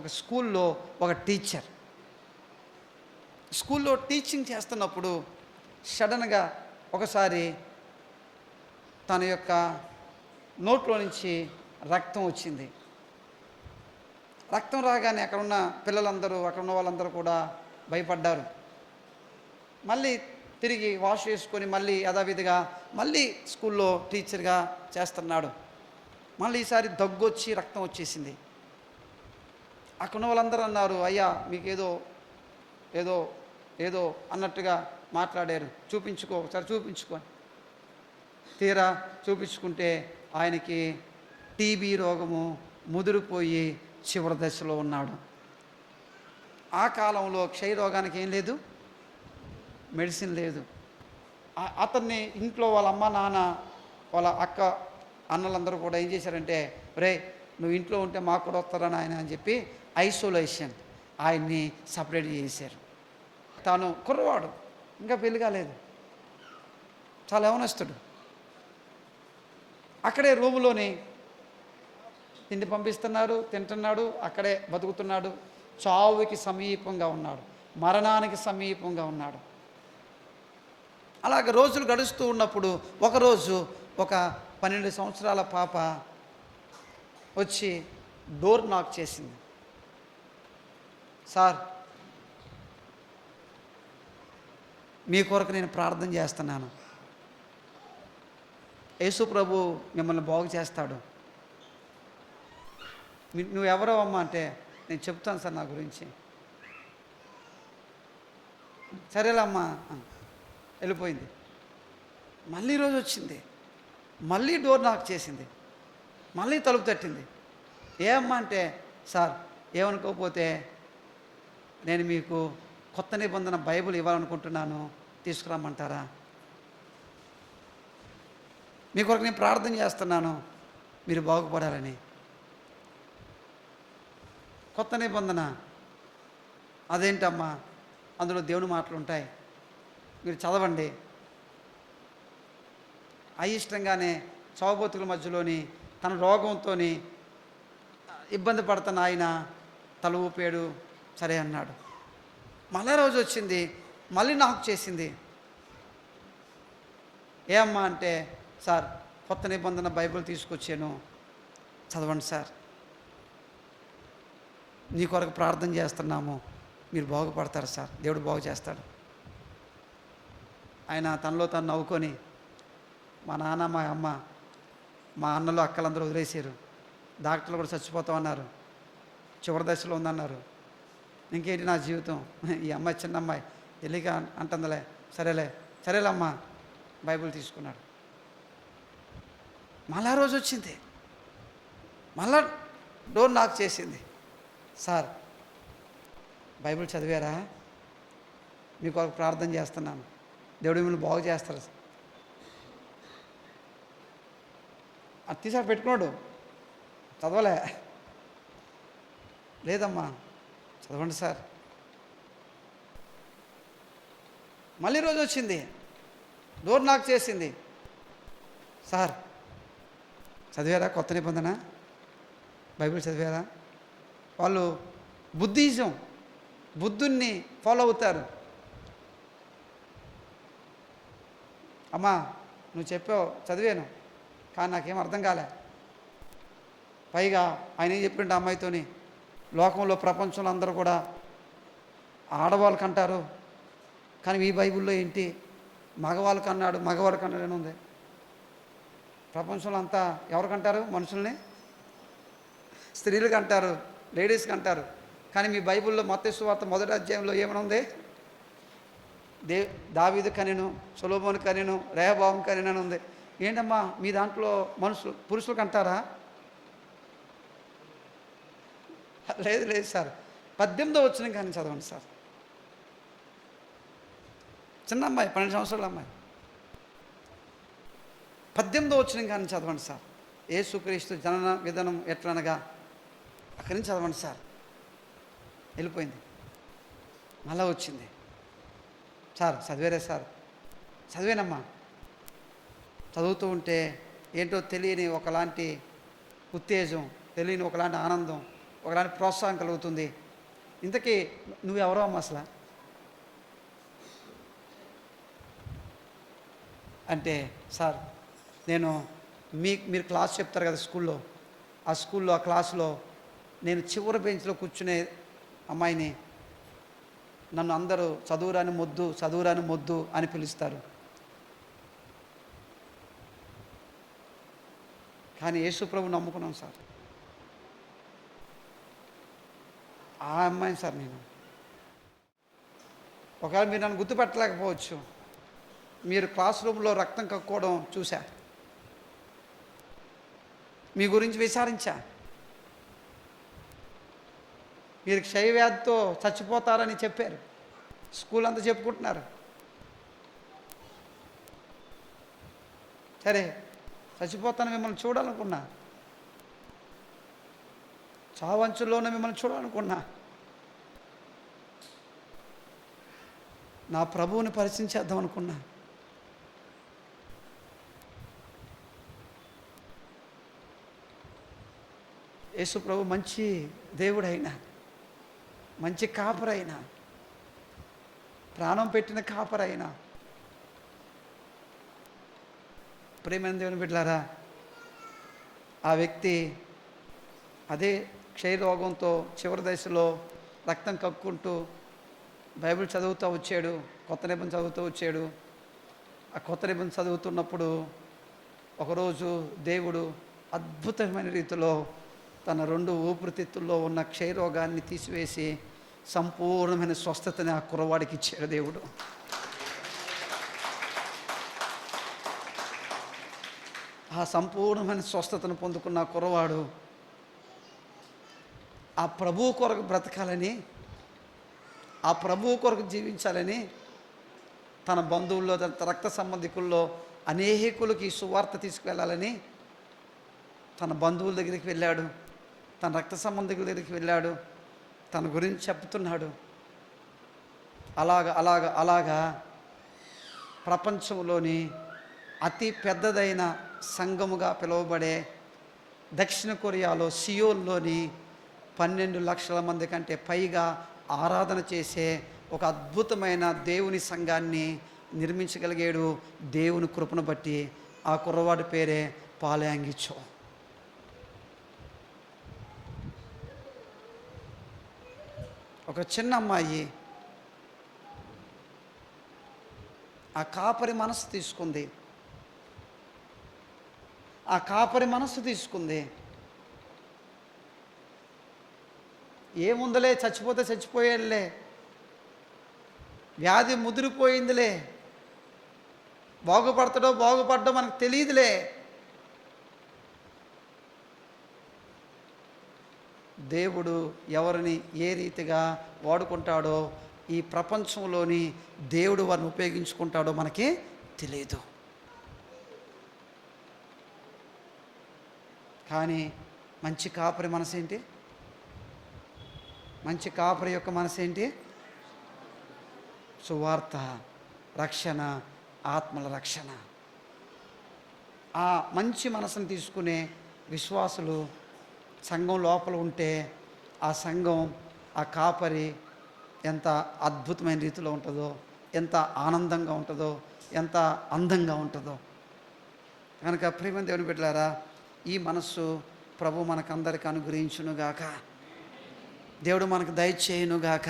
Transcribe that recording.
ఒక స్కూల్లో ఒక టీచర్. స్కూల్లో టీచింగ్ చేస్తున్నప్పుడు సడన్గా ఒకసారి తన యొక్క నోట్లో నుంచి రక్తం వచ్చింది. రక్తం రాగానే అక్కడ ఉన్న పిల్లలందరూ అక్కడ ఉన్న వాళ్ళందరూ కూడా భయపడ్డారు. మళ్ళీ తిరిగి వాష్ చేసుకొని మళ్ళీ యథావిధిగా మళ్ళీ స్కూల్లో టీచర్గా చేస్తున్నాడు. మళ్ళీ ఈసారి దగ్గు వచ్చి రక్తం వచ్చేసింది. అక్కడ వాళ్ళందరూ అన్నారు అయ్యా మీకేదో ఏదో ఏదో అన్నట్టుగా మాట్లాడారు. చూపించుకో ఒకసారి చూపించుకో. తీరా చూపించుకుంటే ఆయనకి టీబీ రోగము ముదిరిపోయి చివరి దశలో ఉన్నాడు. ఆ కాలంలో క్షయ రోగానికి ఏం లేదు మెడిసిన్ లేదు. అతన్ని ఇంట్లో వాళ్ళ అమ్మ నాన్న వాళ్ళ అక్క అన్నలందరూ కూడా ఏం చేశారంటే రే నువ్వు ఇంట్లో ఉంటే మాకు కూడా వస్తారని ఆయన అని చెప్పి ఐసోలేషన్. ఆయన్ని సపరేట్ చేశారు. తాను కుర్రవాడు ఇంకా పెళ్ళి కాలేదు. చాలా యవనస్తుడు. అక్కడే రూములోని తిండి పంపిస్తున్నారు తింటున్నాడు అక్కడే బతుకుతున్నాడు. చావుకి సమీపంగా ఉన్నాడు. మరణానికి సమీపంగా ఉన్నాడు. అలాగ రోజులు గడుస్తూ ఉన్నప్పుడు ఒకరోజు ఒక పన్నెండు సంవత్సరాల పాప వచ్చి డోర్ నాక్ చేసింది. సార్ మీ కొరకు నేను ప్రార్థన చేస్తున్నాను. యేసు ప్రభు మిమ్మల్ని బాగు చేస్తాడు. నువ్వెవరో అమ్మా అంటే నేను చెప్తాను సార్ నా గురించి. సరేలమ్మా వెళ్ళిపోయింది. మళ్ళీ రోజు వచ్చింది. మళ్ళీ డోర్ నాక్ చేసింది. మళ్ళీ తలుపు తట్టింది. ఏమమ్మా అంటే సార్ ఏమనుకోకపోతే నేను మీకు కొత్త నిబంధన బైబిల్ ఇవ్వాలనుకుంటున్నాను. తీసుకురమ్మంటారా? మీ కొరకు నేను ప్రార్థన చేస్తున్నాను. మీరు బాగుపడాలని. కొత్త నిబంధన అదేంటమ్మా? అందులో దేవుని మాటలు ఉంటాయి. మీరు చదవండి. అయిష్టంగానే చౌబతుల మధ్యలోని తన రోగంతో ఇబ్బంది పడుతున్న ఆయన తల ఊపాడు. సరే అన్నాడు. మళ్ళా రోజు వచ్చింది మళ్ళీ నాకు చేసింది. ఏ అమ్మా అంటే సార్ కొత్త నిబంధన బైబిల్ తీసుకొచ్చాను. చదవండి సార్. నీ కొరకు ప్రార్థన చేస్తున్నాము. మీరు బాగుపడతారు సార్. దేవుడు బాగు చేస్తాడు. ఆయన తనలో తను నవ్వుకొని మా నాన్న మా అమ్మ మా అన్నలు అక్కలందరూ వదిలేసారు డాక్టర్లు కూడా చచ్చిపోతామన్నారు. చివరి దశలో ఉందన్నారు. ఇంకేంటి నా జీవితం? ఈ అమ్మాయి చిన్న అమ్మాయి. తెలియక అంటుందిలే సరేలే సరేలమ్మా బైబిల్ తీసుకున్నాడు. మళ్ళా రోజు వచ్చింది. మళ్ళా డోర్ నాక్ చేసింది. సార్ బైబిల్ చదివారా? మీకు ఒక ప్రార్థన చేస్తున్నాను. దేవుడు మిమ్మల్ని బాగు చేస్తారు. అది తీసారి పెట్టుకున్నాడు. చదవలే. లేదమ్మా. చదవండి సార్. మళ్ళీ రోజు వచ్చింది. డోర్ నాక్ చేసింది. సార్ చదివారా? కొత్త నిబంధన? బైబిల్ చదివారా? వాళ్ళు బుద్ధిజం బుద్ధుణ్ణి ఫాలో అవుతారు. అమ్మా నువ్వు చెప్పావు చదివాను కానీ నాకేం అర్థం కాలే. పైగా ఆయన ఏం చెప్పిండు అమ్మాయితోని? లోకంలో ప్రపంచంలో అందరూ కూడా ఆడవాళ్ళకి అంటారు. కానీ మీ బైబిల్లో ఏంటి? మగవాళ్ళకి అన్నాడు మగవాళ్ళకి అన్నాడు అని ఉంది. ప్రపంచంలో అంతా ఎవరికంటారు మనుషుల్ని స్త్రీలకు అంటారు లేడీస్కి అంటారు. కానీ మీ బైబిల్లో మొత్త మొదటి అధ్యాయంలో ఏమైనా ఉంది? దే దావీదు కనెను సులోభోని కనెను రేహభావం కనెను అని ఉంది. ఏంటమ్మా మీ దాంట్లో మనుషులు పురుషులకు అంటారా? లేదు లేదు సార్. పద్దెనిమిదో వచ్చిన కానీ చదవండి సార్. చిన్న అమ్మాయి పన్నెండు సంవత్సరాల అమ్మాయి. పద్దెనిమిదో వచ్చిన కానీ చదవండి సార్. ఏసుక్రీస్తు జనన విధానం ఎట్లనగా అక్కడి నుంచి చదవండి సార్. వెళ్ళిపోయింది. మళ్ళా వచ్చింది. సార్ చదివేరే సార్. చదివేనమ్మా. చదువుతూ ఉంటే ఏంటో తెలియని ఒకలాంటి ఉత్తేజం తెలియని ఒకలాంటి ఆనందం ఒకదానికి ప్రోత్సాహం కలుగుతుంది. ఇంతకీ నువ్వెవరో అమ్మ అసలు? అంటే సార్ నేను మీ మీరు క్లాస్ చెప్తారు కదా స్కూల్లో. ఆ స్కూల్లో ఆ క్లాస్లో నేను చివరి బెంచ్లో కూర్చునే అమ్మాయిని నన్ను అందరూ చదువురాని మొద్దు చదువురాని మొద్దు అని పిలుస్తారు. కానీ యేసుప్రభు నమ్ముకున్నాం సార్. ఆ అమ్మాయిని సార్ నేను. ఒకవేళ మీరు నన్ను గుర్తుపెట్టలేకపోవచ్చు. మీరు క్లాస్ రూమ్లో రక్తం కక్కుకోవడం చూశా. మీ గురించి విచారించా. మీరు క్షయవ్యాధితో చచ్చిపోతారని చెప్పారు. స్కూల్ అంతా చెప్పుకుంటున్నారు. సరే చచ్చిపోతాను మిమ్మల్ని చూడాలనుకున్నా. చావంచుల్లోనే మిమ్మల్ని చూడాలనుకున్నా. నా ప్రభువుని పరిచయం చేద్దాం అనుకున్నా. యేసు ప్రభు మంచి దేవుడైనా మంచి కాపరైనా ప్రాణం పెట్టిన కాపరైనా. ప్రేమైన దేవుని బిడ్డలారా ఆ వ్యక్తి అదే క్షయరోగంతో చివరి దశలో రక్తం కక్కుంటూ బైబిల్ చదువుతూ వచ్చాడు కొత్త నిబంధన చదువుతూ వచ్చాడు. ఆ కొత్త నిబంధన చదువుతున్నప్పుడు ఒకరోజు దేవుడు అద్భుతమైన రీతిలో తన రెండు ఊపిరితిత్తుల్లో ఉన్న క్షయరోగాన్ని తీసివేసి సంపూర్ణమైన స్వస్థతని ఆ కురవాడికి ఇచ్చాడు దేవుడు. ఆ సంపూర్ణమైన స్వస్థతను పొందుకున్న కురవాడు ఆ ప్రభువు కొరకు బ్రతకాలని ఆ ప్రభువు కొరకు జీవించాలని తన బంధువుల్లో తన రక్త సంబంధికుల్లో అనేకులకి సువార్త తీసుకువెళ్ళాలని తన బంధువుల దగ్గరికి వెళ్ళాడు. తన రక్త సంబంధికుల దగ్గరికి వెళ్ళాడు. తన గురించి చెప్తున్నాడు. అలాగ అలాగ అలాగా ప్రపంచంలోని అతి పెద్దదైన సంఘముగా పిలువబడే దక్షిణ కొరియాలో సియోల్లోని పన్నెండు లక్షల మంది కంటే పైగా ఆరాధన చేసే ఒక అద్భుతమైన దేవుని సంఘాన్ని నిర్మించగలిగాడు దేవుని కృపను బట్టి. ఆ కుర్రవాడి పేరే పాలయాంగిచ్చో. ఒక చిన్న అమ్మాయి ఆ కాపరి మనసు తీసుకుంది. ఆ కాపరి మనస్సు తీసుకుంది. ఏముందలే చచ్చిపోతే చచ్చిపోయేలే వ్యాధి ముదిరిపోయిందిలే. బాగుపడతాడో బాగుపడ్డో మనకు తెలియదులే. దేవుడు ఎవరిని ఏ రీతిగా వాడుకుంటాడో ఈ ప్రపంచంలోని దేవుడు వారిని ఉపయోగించుకుంటాడో మనకి తెలియదు కానీ మంచి కాపరి మనసేంటి? ఏంటి మంచి కాపరి యొక్క మనసు ఏంటి సువార్త రక్షణ ఆత్మల రక్షణ. ఆ మంచి మనసును తీసుకునే విశ్వాసులు సంఘం లోపల ఉంటే ఆ సంఘం ఆ కాపరి ఎంత అద్భుతమైన రీతిలో ఉంటుందో ఎంత ఆనందంగా ఉంటుందో ఎంత అందంగా ఉంటుందో. కనుక ప్రేమ దేవుని బిడ్డలారా ఈ మనస్సు ప్రభు మనకందరికి అనుగ్రహించునుగాక. దేవుడు మనకు దయచేయునుగాక